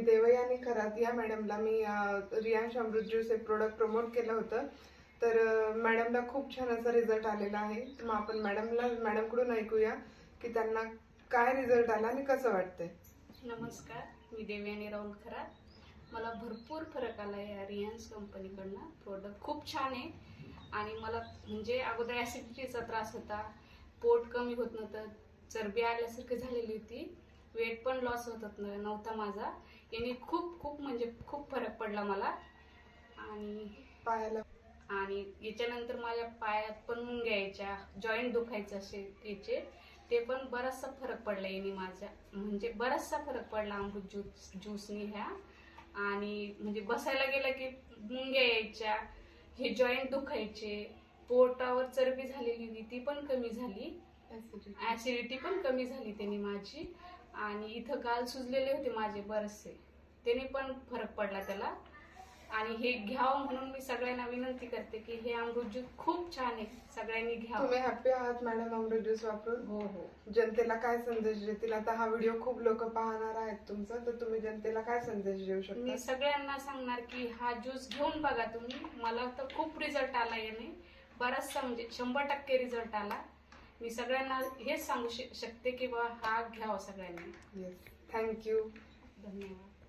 मी देवयानी खरात या मॅडमला मी रियांश अमृत ज्यूस हे प्रोडक्ट प्रमोट केलं होतं. तर मॅडमला खूप छान असा रिझल्ट आलेला आहे. तर मग आपण मॅडमला मॅडमकडून ऐकूया की त्यांना काय रिझल्ट आला आणि कसं वाटतंय. नमस्कार मी देवयानी राहुल खरात. मला भरपूर फरक आला या रियांश कंपनीकडनं. प्रोडक्ट खूप छान आहे. आणि मला म्हणजे अगोदर ॲसिडिटीचा त्रास होता. पोट कमी होत नव्हतं. चरबी आल्यासारखी झालेली होती. वेट पण लॉस होत न- नव्हता माझा. याने खूप खूप म्हणजे खूप फरक पडला मला. आणि पायाला. आणि याच्यानंतर माझ्या पायात पण मुंग्या यायच्या जॉईंट दुखायचे असे याचे. ते पण बराचसा फरक पडला याने माझ्या. म्हणजे बराचसा फरक पडला अमृत ज्यूस ज्यूसनी ह्या. आणि म्हणजे बसायला गेलं की मुंग्या यायच्या हे जॉईंट दुखायचे. पोटावर चरबी झालेली होती ती पण कमी झाली. ऍसिडिटी पण कमी झाली त्याने माझी. आणि इथं गाल सुजलेले होते माझे बरेचसे. त्याने पण फरक पडला त्याला. आणि हे घ्यावं म्हणून मी सगळ्यांना विनंती करते की हे अमृत ज्यूस खूप छान आहे. सगळ्यांनी घ्यावं. तुम्ही हॅपी आहात मॅडम अमृत ज्यूस वापरून? हो हो. जनतेला काय संदेश देतील? आता हा व्हिडिओ खूप लोक पाहणार आहेत तुमचा तर तुम्ही जनतेला काय संदेश देऊ मी शकता सगळ्यांना सांगणार की हा ज्यूस घेऊन बघा तुम्ही. मला तर खूप रिझल्ट आला याने. बराचसा म्हणजे शंभर टक्के रिझल्ट आला. मी सगळ्यांना हेच सांगू शक- शकते की बा हा घ्यावा सगळ्यांनी. येस थँक्यू धन्यवाद.